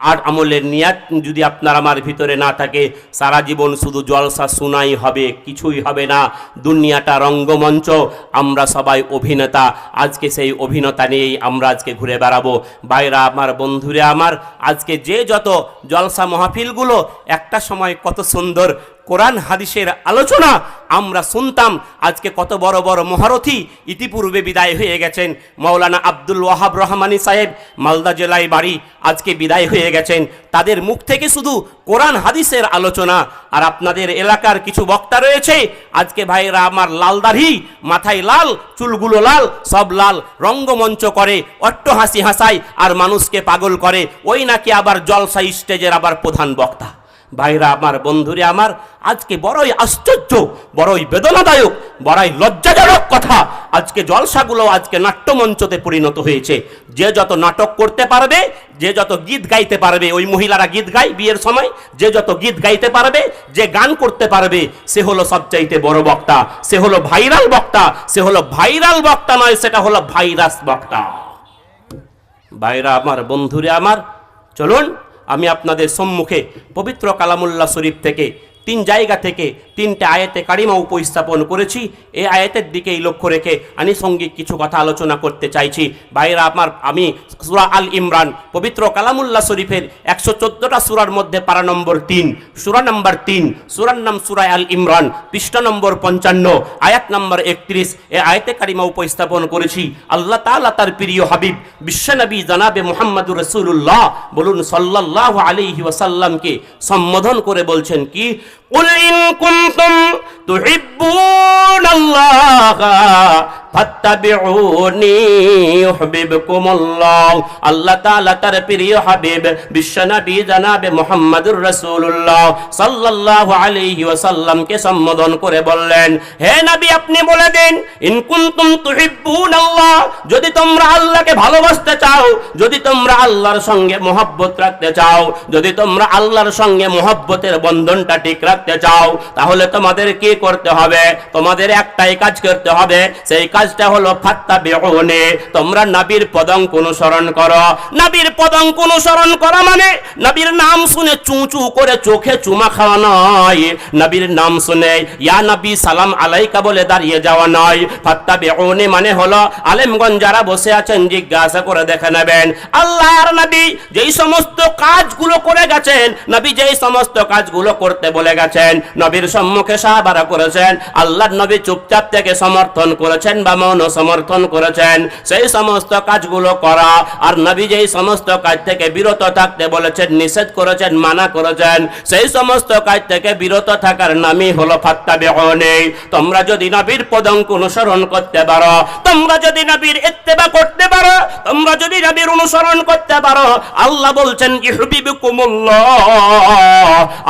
আর আমলের নিয়াত যদি আপনার আমার ভিতরে না থাকে, সারা জীবন শুধু জলসা শোনাই হবে, কিছুই হবে না। দুনিয়াটা রঙ্গমঞ্চ, আমরা সবাই অভিনেতা। আজকে সেই অভিনেতা নিয়েই আমরা আজকে ঘুরে বেড়াবো। বাইরা আমার, বন্ধুরে আমার, আজকে যে যত জলসা মহাফিলগুলো, একটা সময় কত সুন্দর কোরআন হাদিসের আলোচনা আমরা শুনতাম। আজকে কত বড় বড় মহারথী ইতিপূর্বে বিদায় হয়ে গেছেন। মৌলানা আব্দুল ওয়াহাব রহমানী সাহেব, মালদা জেলায় বাড়ি আজকে বিদায় হয়ে গেছেন। তাদের মুখ থেকে শুধু কোরআন হাদিসের আলোচনা। আর আপনাদের এলাকার কিছু বক্তা রয়েছে। আজকে ভাইরা আমার লাল দাড়ি, মাথায় লাল, চুলগুলো লাল, সব লাল, রঙ্গমঞ্চ করে, অট্ট হাসি হাসায়, আর মানুষকে পাগল করে। ওই নাকি আবার জলসা স্টেজের আবার প্রধান বক্তা। ভাইরা আমার, বন্ধুরে আমার, আজকে বড়ই আশ্চর্য, বড়ই বেদনাদায়ক, বড়ই লজ্জাজনক কথা। আজকে জলসাগুলো আজকে নাট্যমঞ্চতে পরিণত হয়েছে। যে যত নাটক করতে পারবে, যে যত গীত গাইতে পারবে, ওই মহিলারা গীত গায় বিয়ের সময়, যে যত গীত গাইতে পারবে, যে গান করতে পারবে, সে হলো সবচাইতে বড় বক্তা, সে হলো ভাইরাল বক্তা, সে হলো ভাইরাল বক্তা নয়, সেটা হলো ভাইরাস বক্তা। ভাইরা আমার, বন্ধুরে আমার, চলুন আমি আপনাদের সম্মুখে পবিত্র কালামুল্লাহ শরীফ থেকে তিন জায়গা থেকে তিনটে আয়াতে কারিমা উপস্থাপন করেছি। এই আয়াতের দিকেই লক্ষ্য রেখে আনুষঙ্গিক কিছু কথা আলোচনা করতে চাইছি। ভাইরা আমার, আমি সুরা আল ইমরান, পবিত্র কালামুল্লাহ শরীফের একশো চোদ্দোটা সুরার মধ্যে পারা নম্বর তিন। সুরা নম্বর তিন, সুরার নাম সুরা আল ইমরান, পৃষ্ঠা নম্বর পঞ্চান্ন, আয়াত নম্বর একত্রিশ। এ আয়াতে কারিমা উপস্থাপন করেছি। আল্লাহ তাআলা তার প্রিয় হাবিব বিশ্বনবী জানাবে মোহাম্মদুর রসুল্লাহ বলুন সাল্লাহ আলাইহি ওয়াসাল্লামকে সম্বোধন করে বলছেন কি قل إن كنتم تحبون الله আল্লাহ তাআলা তার প্রিয় হাবিব রাসূলুল্লাহ সাল্লাল্লাহু আলাইহি সম্বোধন করে বললেন, হে নবী, আপনি বলে দিন, ইন কুনতুম তুহিব্বুনাল্লাহ, যদি তোমরা আল্লাহকে ভালোবাসতে চাও, যদি তোমরা আল্লাহর সঙ্গে মহব্বত রাখতে চাও, যদি তোমরা আল্লাহর সঙ্গে মহব্বতের বন্ধনটা ঠিক রাখতে চাও, তাহলে তোমাদের কি করতে হবে? তোমাদের একটাই কাজ করতে হবে, সেই কাজটা হলো ফাত্তা বেহনে তোমরা নবীর পদঙ্ক অনুসরণ করো। নবীর পদঙ্ক অনুসরণ করা মানে নবীর নাম শুনে চু চু করে চোখে চুমা খাওয়া নয়। নবীর নাম শুনে, ইয়া নবী, সালাম আলাইকা বলে দাঁড়িয়ে যাওয়া নয়। ফাত্তা বেহনে মানে হলো আলেমগঞ্জ যারা বসে আছেন, জিজ্ঞাসা করে দেখে নেবেন। আল্লাহর নবী যেই সমস্ত কাজগুলো করে গেছেন, নবী যেই সমস্ত কাজগুলো করতে বলে গেছেন, নবীর সম্মুখে সাহাবারা করেছেন, আল্লাহর নবী চুপচাপ থেকে সমর্থন করেছেন বা মৌন সমর্থন করেছেন, সেই সমস্ত কাজগুলো করা। আর নবী যেই সমস্ত কাজ থেকে বিরত থাকতে বলেছেন, নিষেধ করেছেন, মানা করেছেন, সেই সমস্ত কাজ থেকে বিরত থাকার নামই হলো ফাত্তা বেহনে তোমরা যদি নবীর পদঙ্ক অনুসরণ করতে পারো, তোমরা যদি নবীর ইত্তেবা করতে পারো, তোমরা যদি নবীর অনুসরণ করতে পারো, আল্লাহ বলছেন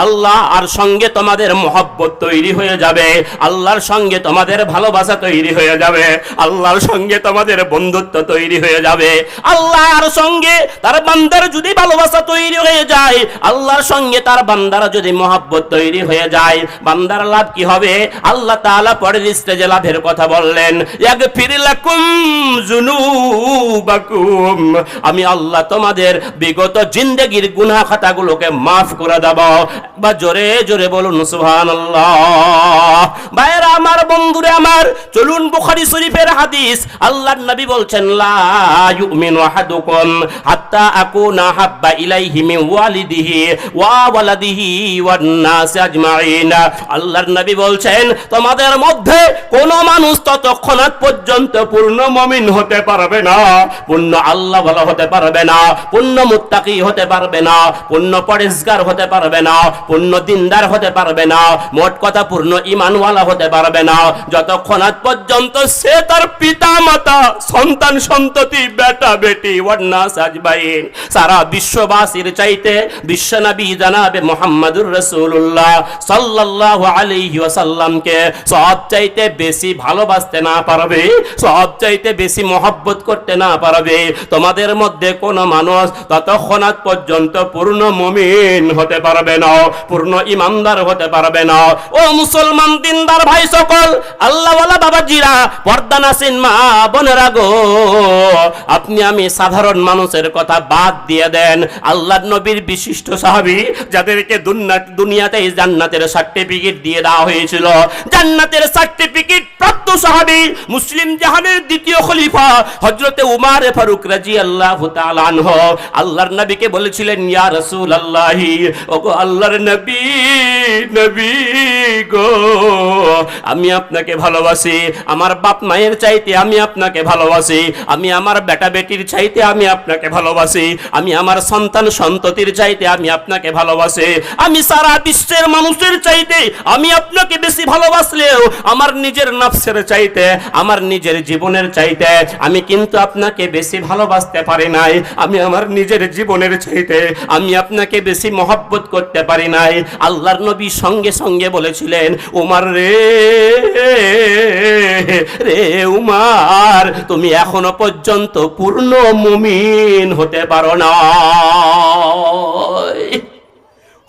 আল্লাহ আর সঙ্গে তোমাদের মহব্বত তৈরি হয়ে যাবে, আল্লাহর সঙ্গে তোমাদের ভালোবাসা তৈরি হয়ে যাবে। আল্লাহর সঙ্গে তোমাদের বন্ধুত্ব তৈরি হয়ে যাবে। আল্লাহর সঙ্গে তার বান্দার যদি ভালোবাসা তৈরি হয়ে যায়, আল্লাহর সঙ্গে তার বান্দারা যদি মহব্বত তৈরি হয়ে যায়, বান্দার লাভ কি হবে? আল্লাহ তাআলা পরের স্টেজে লাভের কথা বললেন, ইয়াগফির লাকুম যুনুবাকুম। আমি আল্লাহ তোমাদের বিগত জিন্দেগির গুনাহ খাতাগুলোকে মাফ করে দেব। বা জোরে জোরে বলুন, সুবহানাল্লাহ। ভাইরা আমার বন্ধুরে, আমার, চলুন বুখারী শরীফের হাদিস, আল্লাহর নবী বলছেন, লা ইউমিনু আহাদুকুম হাত্তা আকুনা হাব্বা ইলাইহি মিন ওয়ালিদিহি ওয়া ওয়ালাদিহি ওয়ান নাস আজমাইন। আল্লাহর নবী বলছেন, তোমাদের মধ্যে কোন মানুষ ততক্ষণাৎ পর্যন্ত পূর্ণ মুমিন হতে পারবে না, পূর্ণ আল্লাহ ভালো হতে পারবে না, পূর্ণ মুত্তাকি হতে পারবে না, পূর্ণ পরিষ্কার হতে পারবে না, পূর্ণ দিনদার হতে পারবে না, মোট কথা পূর্ণ ইমানওয়ালা হতে পারবে না। যতক্ষণ পর্যন্ত সে তার পিতা মাতা সন্তান সন্ততি, বেটা বেটি ওয়ান্না সাজবাইন সারা বিশ্ববাসীর চাইতে বিশ্বনবী জানাবে মোহাম্মদুর রসুল্লাহ সাল্লাল্লাহু আলাইহি ওয়াসাল্লামকে। সব চাইতে বেশি ভালোবাসতে না পারবে, সব চাইতে বেশি মহব্বত করতে না পারবে। তোমাদের মধ্যে কোন মানুষ ততক্ষণাৎ পর্যন্ত পূর্ণ মমিন হতে পারবে না, পূর্ণ ইমানদার হতে পারবে না। ও মুসলমান দিনদার ভাই সকল, আল্লাহওয়ালা বাবাজিরা পর্দা নাসিন, মা বোনেরা গো, আপনি আমি সাধারণ মানুষের কথা বাদ দিয়ে দেন। আল্লাহ নবীর বিশিষ্ট সাহাবী যাদেরকে দুনিয়াতে জান্নাতের সার্টিফিকেট দিয়ে দেওয়া হয়েছিল। জান্নাতের সার্টিফিকেট প্রাপ্ত সাহাবী মুসলিম জাহানের দ্বিতীয় খলিফা হজরতে উমার ফারুক রাজি আল্লাহ আনহ। আল্লাহর নবীকে বলেছিলেন, ইয়া রসুল আল্লাহি ওগো আল্লাহর নবী নবী গো, আমি আপনাকে ভালোবাসি। আমার বাপ মায়ের চাইতে আমি আপনাকে ভালোবাসি, আমি আমার বেটা বেটির চাইতে আমি আপনাকে ভালোবাসি, আমি আমার সন্তান সন্ততির চাইতে আমি আপনাকে ভালোবাসি। আমি সারা বিশ্বের মানুষের চাইতে আমি আপনাকে বেশি ভালোবাসলেও আমার নিজের নফসের চাইতে, আমার নিজের জীবনের চাইতে আমি কিন্তু আপনাকে বেশি ভালোবাসতে পারি নাই। আমি আমার নিজের জীবনের চাইতে আমি আপনাকে বেশি মহব্বত করতে পারি নাই। আল্লাহর নবী সঙ্গে সঙ্গে বলেছিলেন, উমার রে রে উমার তুমি এখনও পর্যন্ত পূর্ণ মুমিন হতে পারো না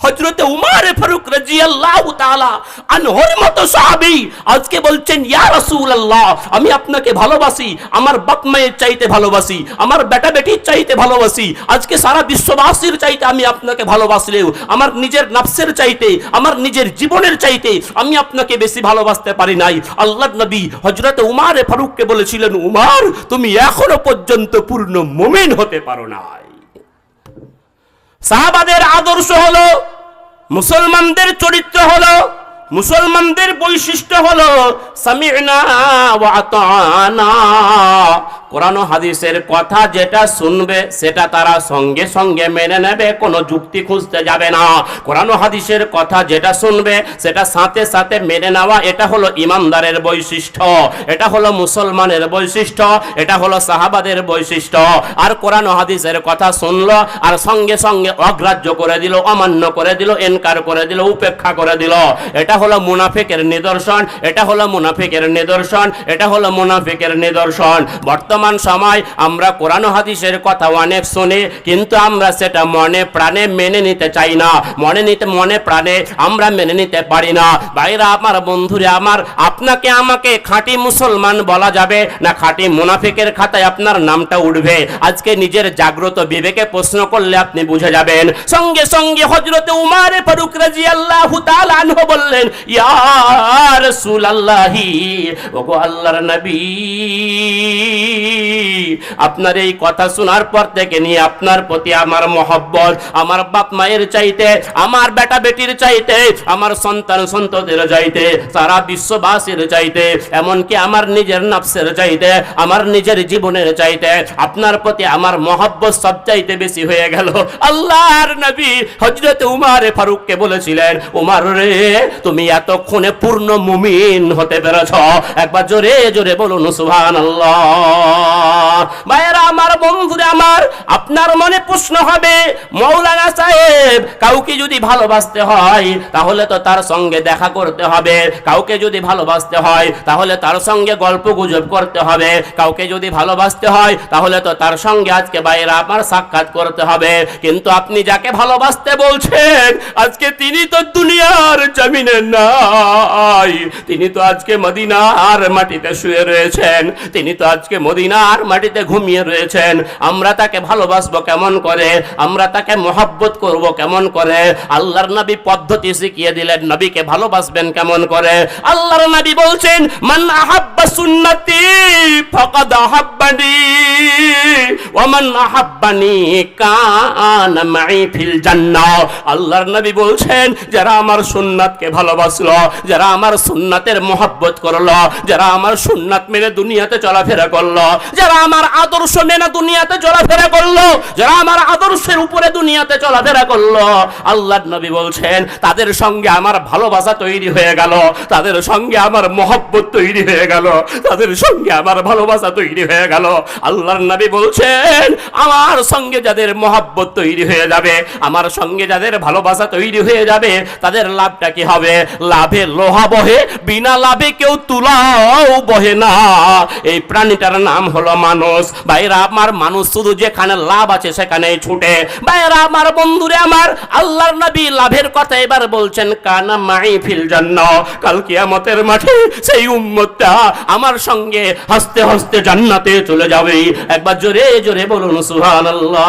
হজরতে উমার ফারুক রাজিয়াল্লাহু তাআলা আনহর মতো সাহাবী আজকে বলছেন, ইয়া রাসূলুল্লাহ, আমি আপনাকে ভালোবাসি, আমার বাপ মায়ের চাইতে ভালোবাসি, আমার বেটা বেটির চাইতে ভালোবাসি, আজকে সারা বিশ্ববাসীর চাইতে আমি আপনাকে ভালোবাসলেও, আমার নিজের নফসের চাইতে, আমার নিজের জীবনের চাইতে আমি আপনাকে বেশি ভালোবাসতে পারি নাই। আল্লাহ নবী হজরতে উমার ফারুককে বলেছিলেন, উমার, তুমি এখনও পর্যন্ত পূর্ণ মুমিন হতে পারো নাই। সাহাবাদের আদর্শ হলো মুসলমানদের চরিত্র হলো মুসলমানদের বৈশিষ্ট্য হলো সামি'না কোরআন হাদিসের কথা যেটা শুনবে, সেটা তারা সঙ্গে সঙ্গে মেনে নেবে, কোনো যুক্তি খুঁজতে যাবে না। কোরআন হাদিসের কথা যেটা শুনবে, সেটা সাথে সাথে মেনে নেওয়া, এটা হলো ইমানদারের বৈশিষ্ট্য। এটা হলো মুসলমানের বৈশিষ্ট্য, এটা হলো সাহাবাদের বৈশিষ্ট্য। আর কোরআন হাদিসের কথা শুনলো, আর সঙ্গে সঙ্গে অগ্রাহ্য করে দিল, অমান্য করে দিল, এনকার করে দিল, উপেক্ষা করে দিল। এটা হলো মুনাফিকের নিদর্শন, এটা হলো মুনাফিকের নিদর্শন, এটা হলো মুনাফিকের নিদর্শন। বর্তমান সময় আমরা কোরআন হাদিসের কথা অনেক শুনি, কিন্তু আমরা সেটা মনে প্রাণে মেনে নিতে চাই না। মনে নিতে, মনে প্রাণে আমরা মেনে নিতে পারি না। বাইরা আমার বন্ধুরা, আমার আপনাকে আমাকে খাঁটি মুসলমান বলা যাবে না খাঁটি মুনাফিকের খাতায় আপনার নামটা উঠবে। আজকে নিজের জাগ্রত বিবেকে প্রশ্ন করলে আপনি বুঝে যাবেন। সঙ্গে সঙ্গে হজরতে উমারে ফারুক রাদিয়াল্লাহু তাআলা আনহু বললেন, ইয়া রাসূলুল্লাহি, ওগো আল্লাহর নবী। আপনার এই কথা শোনার পর থেকে নিয়ে আপনার প্রতি আমার মহব্বত, আমার বাপ মায়ের চাইতে, আমার বেটা বেটির চাইতে, আমার সন্তান সন্ততির চাইতে, সারা বিশ্ববাসীর চাইতে, এমনকি আমার নিজের নফসের চাইতে, আমার নিজের জীবনের চাইতে, আপনার প্রতি আমার মহব্বত সব চাইতে বেশি হয়ে গেল। আল্লাহর নবী হজরত উমার ফারুককে বলেছিলেন, উমার রে, তুমি এত এতক্ষণে পূর্ণ মুমিন হতে পেরেছ। একবার জোরে জোরে বলুন সুহান আল্লাহ ভাইয়েরা আমার, বন্ধুরা আমার, আপনার মনে প্রশ্ন হবে, মৌলানা সাহেব, কাউকে যদি ভালোবাসতে হয়, তাহলে তো তার সঙ্গে দেখা করতে হবে। কাউকে যদি ভালোবাসতে হয়, তাহলে তার সঙ্গে গল্প গুজব করতে হবে। কাউকে যদি ভালোবাসতে হয়, তাহলে তো তার সঙ্গে আজকে বাইরে আমার সাক্ষাৎ করতে হবে। কিন্তু আপনি যাকে ভালোবাসতে বলছেন, আজকে তিনি তো দুনিয়ার জমিনে নাই। তিনি তো আজকে মদিনার মাটিতে শুয়ে রয়েছেন। তিনি তো আজকে মদিনার মাটিতে ঘুমিয়ে রয়েছেন। আমরা তাকে ভালোবাসবো কেমন করে? আমরা তাকে মহাব্বত করব কেমন করে? আল্লাহর নবী পদ্ধতি শিখিয়ে দিলেন, নবীকে ভালোবাসবেন কেমন করে? আল্লাহর নবী বলছেন, মান আহাব্বা সুন্নতি ফাকাদ আহাব্বানি, ওয়া মান আহাব্বানি কানা মাই ফিল জান্নাহ আল্লাহর নবী বলছেন, যারা আমার সুন্নাতকে ভালোবাসলো, যারা আমার সুন্নাতের মহব্বত করল, যারা আমার সুন্নাত মেনে দুনিয়াতে চলাফেরা করল, যারা আমার আদর্শ মেনে দুনিয়াতে চলাফেরা করল। যারা আমার আদর্শের উপরে দুনিয়াতে চলাফেরা করল, আল্লাহর নবী বলছেন, তাদের সঙ্গে আমার ভালোবাসা তৈরি হয়ে গেল, তাদের সঙ্গে আমার মহব্বত তৈরি হয়ে গেল, তাদের সঙ্গে আমার ভালোবাসা তৈরি হয়ে গেল। আল্লাহর নবী বলছেন, আমার সঙ্গে যাদের মহব্বত তৈরি হয়ে যাবে, আমার সঙ্গে যাদের ভালোবাসা তৈরি হয়ে যাবে, তাদের লাভটা কি হবে? লাভে লোহা বহে, বিনা লাভে কেউ তুলাও বহে না। এই প্রাণীটার নাম হলো মানুষ ভাইরা আমার মানুষ শুধু যেখানে লাভ আছে সেখানে ছুটে। ভাইরা আমার বন্ধুরে আমার, আল্লাহর নবী লাভের কথা এবার বলছেন, কানা মাই ফিল জান্ন কাল কিয়ামতের মাঠে সেই উম্মতটা আমার সঙ্গে হাসতে হাসতে জান্নাতে চলে যাবে। একবার জোরে জোরে বলুন, সুবহানাল্লাহ।